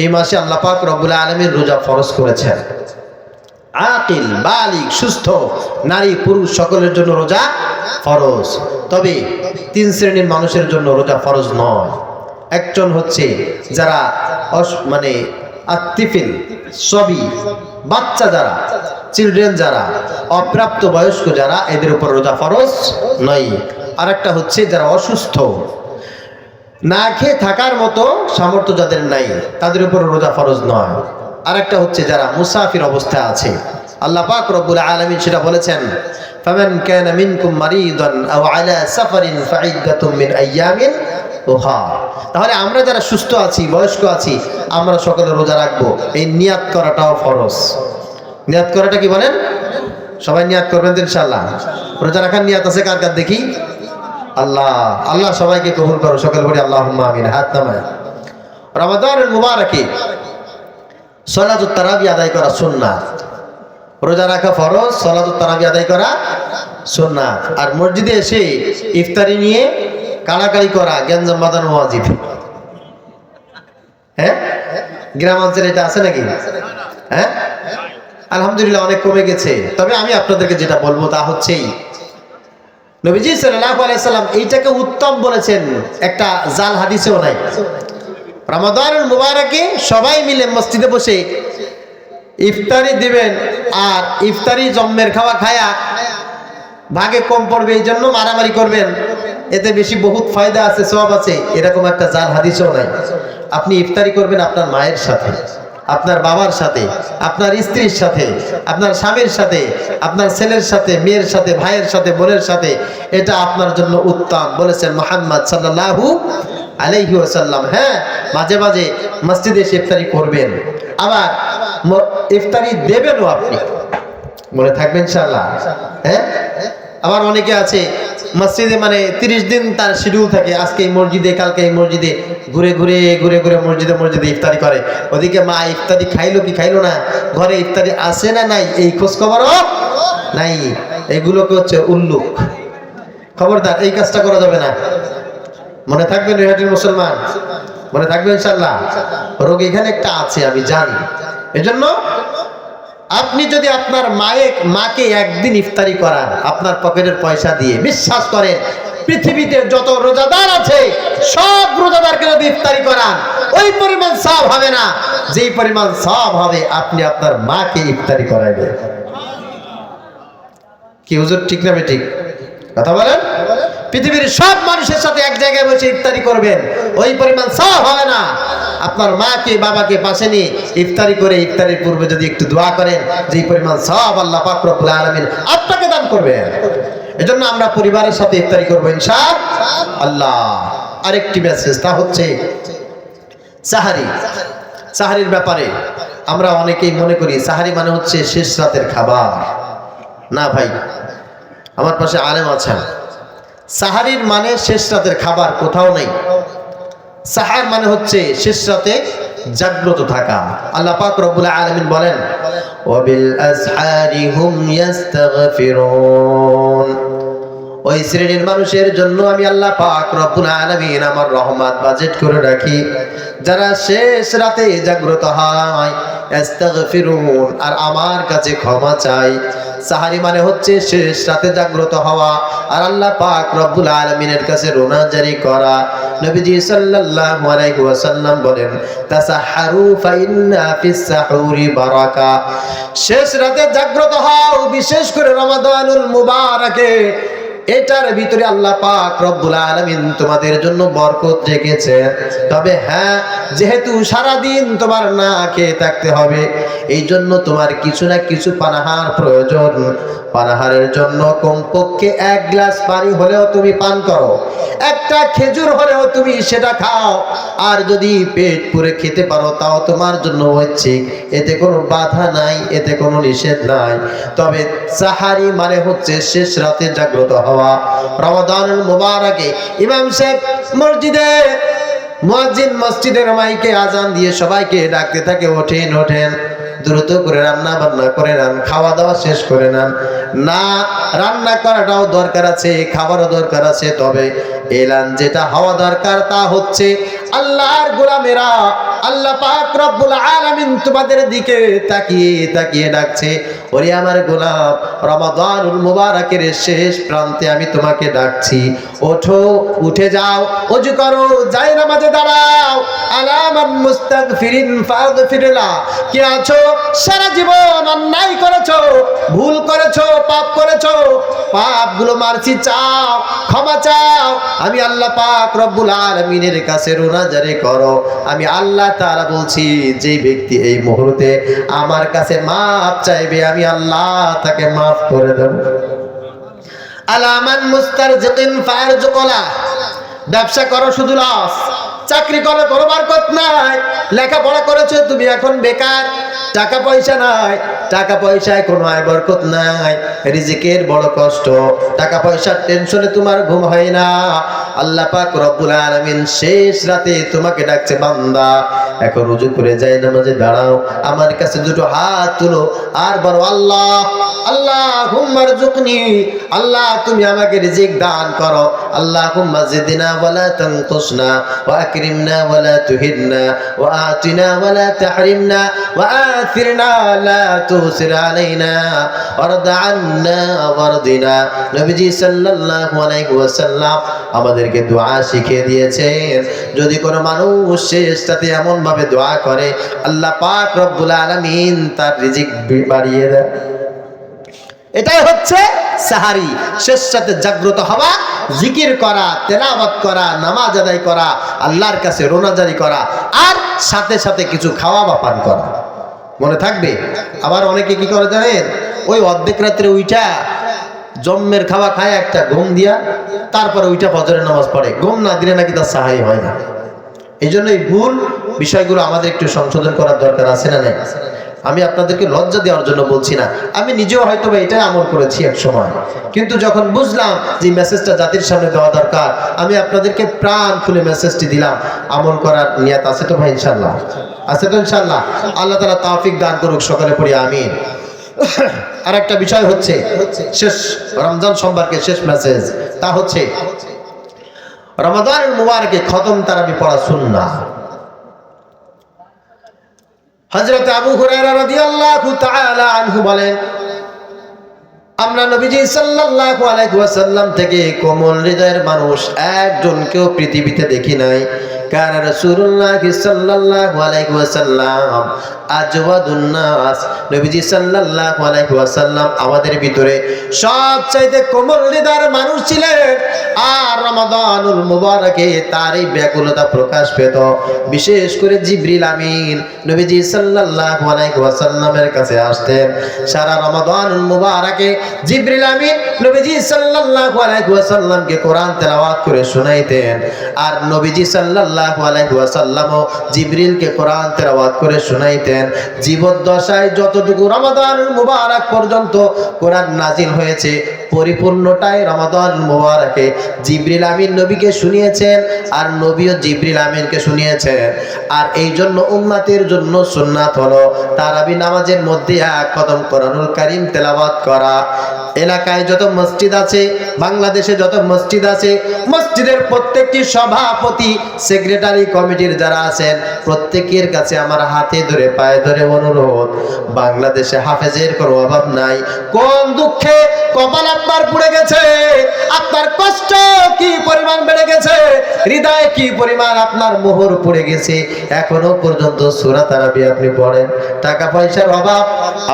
এই মাসে আল্লাহ পাক রব্বুল আলমীর রোজা ফরজ করেছেন। আকিল বালিক সুস্থ, নারী, পুরুষ সকলের জন্য রোজা ফরজ। তবে তিন শ্রেণির মানুষের জন্য রোজা ফরজ নয়। একজন হচ্ছে যারা মানে আত্মিফিল সবই বাচ্চা যারা, চিলড্রেন যারা অপ্রাপ্ত বয়স্ক যারা, এদের উপর রোজা ফরজ নয়। আরেকটা হচ্ছে যারা অসুস্থ না খেয়ে থাকার মতো সামর্থ্য যাদের নাই, তাদের উপর রোজা ফরজ নয়। আর একটা হচ্ছে যারা মুসাফির অবস্থায় আছে। আল্লাহ পাক রব্বুল আলামিন সেটা বলেছেন কানা মিনকুম মারিদান আও আলা সাফারিন ফাইদ্দাতুম মিন আইয়ামিন উখা। তাহলে আমরা যারা সুস্থ আছি, বয়স্ক আছি, আমরা সকলে রোজা রাখব। এই নিয়াত করাটাও ফরজ। নিয়াত করাটা কি বলেন? সবাই নিয়াত করবেন ইনশাআল্লাহ। রোজা রাখার নিয়াত আছে কার কার দেখি? আল্লাহ আল্লাহ সবাইকে কবুল করো, সকল বলি আল্লাহ আমিন। হাত নামায়। রমাদানের মুবারকে, সলাতুত তারাবি আদায় করা সুন্নাত। রোজা রাখা ফরজ, সলাতুত তারাবি আদায় করা সুন্নাত। আর মসজিদে এসে ইফতারি নিয়ে কাড়াকাড়ি করা গ্যাঞ্জাম বাঁধানো ওয়াজিব। হ্যাঁ? গ্রাম অঞ্চলে এটা আছে নাকি? হ্যাঁ? আলহামদুলিল্লাহ অনেক কমে গেছে। তবে আমি আপনাদেরকে যেটা বলব তা হচ্ছেই নবীজি সাল্লাম এইটাকে উত্তম বলেছেন। একটা জাল হাদিসেও নাই। রমাদানুল মুবারকে সবাই মিলে মসজিদে বসে ইফতারি দিবেন আর ইফতারি জম্মের খাওয়া খায়া ভাগে কম পড়বে এই জন্য মারামারি করবেন। এতে বেশি বহুত ফায়দা আছে সব আছে, এরকম একটা জাল হাদিসেও নাই। আপনি ইফতারি করবেন আপনার মায়ের সাথে। আপনার বাবার সাথে, আপনার স্ত্রীর সাথে, আপনার স্বামীর সাথে, আপনার ছেলের সাথে, মেয়ের সাথে, ভাইয়ের সাথে, বোনের সাথে এটা আপনার জন্য উত্তম বলেছেন মোহাম্মদ সাল্লাল্লাহু আলাইহি ওয়াসাল্লাম। হ্যাঁ মাঝে মাঝে মসজিদে এসে ইফতারি করবেন। আবার ইফতারি দেবেনও আপনি। মনে থাকবেন ইনশাআল্লাহ। হ্যাঁ? আবার অনেকে আছে, মসজিদে মানে তিরিশ দিন তার শিডিউল থাকে, আজকে এই মসজিদে, কালকে এই মসজিদে, ঘুরে ঘুরে ঘুরে ঘুরে মসজিদে মসজিদে ইফতারি করে। ওদিকে মা ইফতারি খাইলো কি খাইলো না, ঘরে ইফতারি আসে না নাই, এই খোঁজ খবরও নাই। এগুলোকে হচ্ছে উল্লুক। খবরদার, এই কাজটা করা যাবে না। মনে থাকবেন রেহাটির মুসলমান? মনে থাকবেন ইনশাল্লাহ রোগ এখানে একটা আছে, আমি জানি। এজন্য আপনি যদি আপনার মায়ে, মাকে একদিন ইফতারি করান, আপনার পকেটের পয়সা দিয়ে, বিশ্বাস করেন, পৃথিবীতে যত রোজাদার আছে, সব রোজাদারকে যদি ইফতারি করান, ওই পরিমাণ সব হবে না। যেই পরিমাণ সব হবে, আপনি আপনার মাকে ইফতারি করাইবেন। কি হুজুর, ঠিক না ঠিক কথা বলেন? পৃথিবীর সব মানুষের সাথে এক জায়গায় বসে ইফতারি করবেন, ওই পরিমাণ সব হবে না। আপনার মাকে, বাবাকে পাশে নিয়ে ইফতারি করে ইফতারির পূর্বে যদি একটু দোয়া করেন যে পরিমাণ সব আল্লাহ পাক রব্বুল আলামিন আপনাকে দান করবেন। এজন্য আমরা পরিবারের সাথে ইফতারি করব ইনশা আল্লাহ, আরেকটি মেসেজ তা হচ্ছে সাহারি। সাহারির ব্যাপারে আমরা অনেকেই মনে করি, সাহারি মানে হচ্ছে শেষ রাতের খাবার। না ভাই, আমার পাশে আলেম আছেন। সাহারির মানে শেষ রাতের খাবার কোথাও নেই। সাহার মানে হচ্ছে শেষ রাতে জাগ্রত থাকা। আল্লাহ পাক রব্বুল আলামিন বলেন, ওয়াবিল আসহারি হুম ইস্তাগফিরুন ওই শ্রেণির মানুষের জন্য আমি আল্লাহ পাক রব্বুল আলামিন আমার রহমত বাজেট করে রাখি। যারা শেষ রাতে জাগ্রত হয় ইস্তাগফিরুন আর আমার কাছে ক্ষমা চাই সাহারি মানে হচ্ছে শেষ রাতে জাগ্রত হওয়া। আর আল্লাহ পাক রব্বুল আলমিনের কাছে রোনা জারি করা। নবীজি সাল্লাল্লাহু আলাইহি বলেন, তাসাহারু ফাইন্না ফিস বারাকা। শেষ রাতে জাগ্রত হও, বিশেষ করে রমাদানুল মুবারাকে। এটার ভিতরে আল্লাহ পাক রব্বুল আলামিন তোমাদের জন্য বরকত রেখেছে তবে হ্যাঁ যেহেতু সারা দিন তোমার না খেয়ে থাকতে হবে এই জন্য তোমার কিছু না কিছু পানাহার প্রয়োজন। পানাহারের জন্য কমপক্ষে এক গ্লাস পানি হলেও তুমি পান করো। একটা খেজুর হলেও তুমি সেটা খাও। আর যদি পেট পুরে খেতে পারো, তাও তোমার জন্য হচ্ছে এতে কোনো বাধা নাই, এতে কোনো নিষেধ নাই। তবে সাহারি মানে হচ্ছে শেষ রাতে জাগ্রত হওয়া। রমাদানুল মুবারকে। ইমাম সাহেব মসজিদে মসজিদ মসজিদের মাইকে আজান দিয়ে সবাইকে ডাকতে থাকে, ওঠেন ওঠেন। দ্রুত করে রান্না বান্না করে নেন, খাওয়া দাওয়া শেষ করে নেন। না, রান্না করাটাও দরকার আছে, খাবারও দরকার আছে, তবে এলান যেটা হওয়া দরকার তা হচ্ছে আল্লাহর গোলামেরা, আল্লাহ পাক রব্বুল আলামিন তোমাদের দিকে তাকিয়ে তাকিয়ে ডাকছে, ওরে আমার গোলাম, রমাদানুল মুবারকের শেষ প্রান্তে আমি তোমাকে ডাকছি। ওঠো, উঠে যাও, অজু করো, যাই নামাজে দাঁড়াও। আলামান মুস্তাগফিরিন ফাগফিরলা, কে আছো? সারা জীবন অন্যায় করেছ, ভুল করেছ, পাপ করেছ। পাপগুলো মারছি, চাও, ক্ষমা চাও। আমি আল্লাহ পাক রব্বুল আলামিনের কাছে রোনাজারি করো। আমি আল্লাহ তাআলা বলছি, যে ব্যক্তি এই মুহূর্তে আমার কাছে মাপ চাইবে, আমি আল্লাহ তাকে মাফ করে দেব। আলামান মুস্তারজিকিন ফারজুকলা। ব্যবসা করো শুধু লস, চাকরি করো কোনো বরকত নাই। লেখাপড়া করেছ, তুমি এখন বেকার। টাকা পয়সা নাই, টাকা পয়সায় কোনো আয় বরকত নাই। রিজিকের বড় কষ্ট, টাকা পয়সার টেনশনে তোমার ঘুম হয় না। আল্লাহ পাক রব্বুল আলামিন শেষ রাতে তোমাকে ডাকছে, বান্দা, এখন রুজু করে যাই, নামাজে দাঁড়াও। আমার কাছে দুটো হাত তুলো, আর বলো, আল্লাহ আল্লাহ হুম্মারজুকনি আল্লাহ, তুমি আমাকে রিজিক দান করো। হুম্মা জিদনা ওয়ালা তানকুসনা, ওয়া আকরিমনা ওয়ালা তুহিননা ওয়া আতিনা ওয়ালা তাহরিমনা, ওয়া আথিরনা লা তুসির আলাইনা, ওয়ারদা নবীজি সাল্লাল্লাহু আলাইহি ওয়াসাল্লাম আমাদেরকে দোয়া শিখিয়ে দিয়েছেন, যদি কোনো মানুষ শেষ এমন ভাবে দোয়া করে, আল্লাহ পাক রব্বুল আলামিন তার রিজিক বাড়িয়ে দেয় এটাই হচ্ছে সাহারি। শেষ সাথে জাগ্রত হওয়া, জিকির করা, তেলাওয়াত করা, নামাজ আদায় করা, আল্লাহর কাছে রোনাজারি করা, আর সাথে সাথে কিছু খাওয়া বা পান করা। মনে থাকবে? আবার অনেকে কি করে জানেন? ওই অর্ধেক রাত্রে উইটা জম্মের খাওয়া খায় একটা ঘুম দিয়া, তারপরে উইটা ফজরের নামাজ পড়ে। ঘুম না দিলে নাকি তার সাহাই হয় না। এই এই ভুল বিষয়গুলো আমাদের একটু সংশোধন করার দরকার আছে না নেই? আমি আপনাদেরকে লজ্জা দেওয়ার জন্য বলছি না। আমি নিজেও হয়তো এটাই আমল করেছি এক সময়। কিন্তু যখন বুঝলাম যে মেসেজটা জাতির সামনে দেওয়া দরকার, আমি আপনাদেরকে প্রাণ খুলে মেসেজটি দিলাম। আমল করার নিয়াত আছে তো ভাই ইনশাল্লাহ আছে তো ইনশাল্লাহ আল্লাহ তালা তাফিক দান করুক সকালে পড়ি, আমিন। আর একটা বিষয় হচ্ছে, শেষ রমজান সোমবারকে শেষ মেসেজ তা হচ্ছে রমাদান মুবারকে খতম তারাবি পড়া সুন্নাহ হযরত আবু আনহু বলেন, আমরা নবীজি সাল্লাল্লাহু আলাইহি ওয়াসাল্লাম থেকে কোমল হৃদয়ের মানুষ একজনকেও পৃথিবীতে দেখি নাই। কারণ রাসূলুল্লাহ সাল্লাল্লাহু আলাইহি ওয়াসাল্লাম আমাদের ভিতরে সবচাইতে কোমল হৃদয়ের মানুষ ছিলেন। আর রমাদানুল মুবারকে তার এই ব্যাকুলতা প্রকাশ পেত। বিশেষ করে জিবরিল আমিন নবীজি সাল্লাল্লাহু ওয়াসাল্লামের কাছে আসতেন। সারা রমাদানুল মুবারকে জিবরিল আমিন নবীজি সাল্লাল্লাহু কোরআন তেলাওয়াত করে শোনাইতেন। আর নবীজি সাল্লাল্লাহু আলাইহি ওয়াসাল্লামও জিবরিলকে কোরআন তেলাওয়াত করে শোনাইতেন। জীবদ্দশায় যতটুকু রমাদান মুবারক পর্যন্ত কোরআন নাজিল হয়েছে, পরিপূর্ণটাই রমাদান মুবারকে। জিবরিল আমিন নবীকে শুনিয়েছেন আর নবীও জিবরিল আমিনকে শুনিয়েছেন। আর এই জন্য উম্মাতের জন্য সুন্নাত হলো তারাবি নামাজের মধ্যে এক কদম কোরআনুল করিম তেলাবাদ করা। এলাকায় যত মসজিদ আছে, বাংলাদেশে যত মসজিদ আছে, মসজিদের প্রত্যেকটি সভাপতি সেক্রেটারি কমিটির যারা আছেন, প্রত্যেকের কাছে আমার হাতে ধরে, পায়ে ধরে অনুরোধ, বাংলাদেশে হাফেজের কোনো অভাব নাই। কোন দুঃখে কপাল আপনার পুড়ে গেছে? আপনার কষ্ট কি পরিমাণ বেড়ে গেছে? হৃদয়ে কি পরিমাণ আপনার মোহর পড়ে গেছে? এখনও পর্যন্ত সুরা তারাবি আপনি পড়েন। টাকা পয়সার অভাব,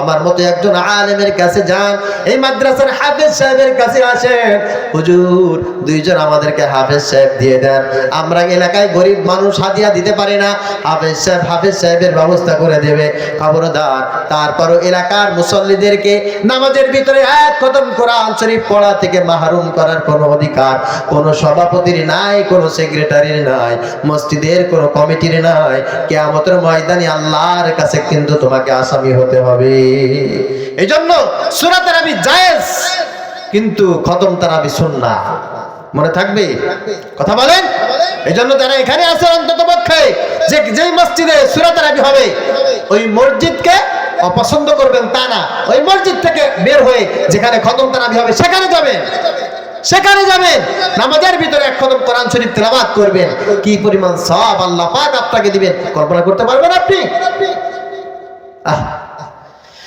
আমার মতো একজন আলেমের কাছে যান, এই মাদ্রাসার হাফেজ সাহেবের কাছে আসেন। হুজুর, দুইজন আমাদেরকে হাফেজ সাহেব দিয়ে দেন। আমরা এলাকায় গরিব মানুষ হাদিয়া দিতে পারি না। হাফেজ সাহেব, হাফেজ সাহেবের ব্যবস্থা করে দেবে। খবরদার, তারপরও এলাকার মুসল্লিদেরকে নামাজের ভিতরে এক কদম কোরআন শরীফ পড়া থেকে মাহরুম করার কোনো অধিকার কোনো সভাপতির নাই, কোনো সেক্রেটারির নাই, মসজিদের কোনো কমিটির নাই। কেয়ামতের ময়দানে আল্লাহর কাছে কিন্তু তোমাকে আসামি হতে হবে। এই জন্য সুরা তারাবি জায়েজ, কিন্তু খতম তারাবি সুন্না মনে থাকবে? কথা বলেন? এই জন্য যারা এখানে আছে অন্তত পক্ষে, যে যেই মসজিদে সুরা তারাবি হবে, ওই মসজিদকে অপছন্দ করবেন তা না। ওই মসজিদ থেকে বের হয়ে যেখানে খতম তারাবি হবে, সেখানে যাবেন। সেখানে যাবেন। নামাজের ভিতরে এক কদম কোরআন শরীফ তেলাওয়াত করবেন। কি পরিমাণ সব আল্লাহ পাক আপনাকে দিবেন। কল্পনা করতে পারবেন আপনি? আহ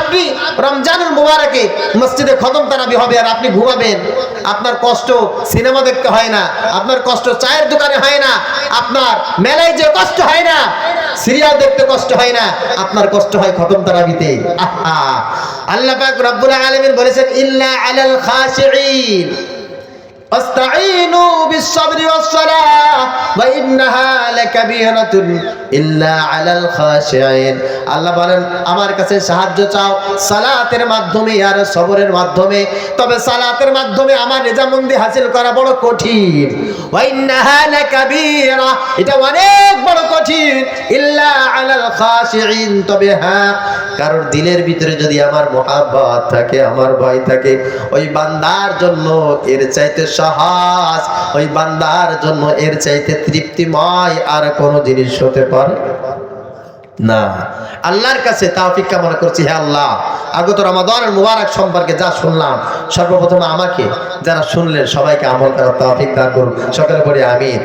আপনি রমজানুল মুবারকে মসজিদে খতম তারাবি হবে আর আপনি ঘুমাবেন। আপনার কষ্ট সিনেমা দেখতে হয় না, আপনার কষ্ট চায়ের দোকানে হয় না, আপনার মেলায় যে কষ্ট হয় না, সিরিয়াল দেখতে কষ্ট হয় না, আপনার কষ্ট হয় খতম তারাবিতে আল্লাহ পাক রব্বুল আলামিন বলেছেন, ইল্লা আলাল খাশিঈন। واستعينوا بالصبر والصلاة وإنها لكبيرة إلا على الخاشعين আল্লাহ বলেন আমার কাছে সাহায্য চাও সালাতের মাধ্যমে আর সবরের মাধ্যমে তবে সালাতের মাধ্যমে আমার নিজামন্দি হাসিল করা বড় কঠিন ওয়াইন্নাহা লাকাবীরা এটা অনেক বড় কঠিন ইল্লা আলাল খাশিঈন তবে হ্যাঁ কারোর দিলের ভিতরে যদি আমার মহাব্বত থাকে আমার ভয় থাকে ওই বান্দার জন্য এর চাইতে সহজ ওই বান্দার জন্য এর চাইতে তৃপ্তিময় আর কোনো জিনিস হতে পারে? না। আল্লাহর কাছে তাওফিক মনে করছি হ্যাঁ আল্লাহ। আগত রমাদান মুবারক সম্পর্কে যা শুনলাম, সর্বপ্রথম আমাকে যারা শুনলেন সবাইকে আমল করার তাওফিক দান করুন। সকালে পরে আমিন।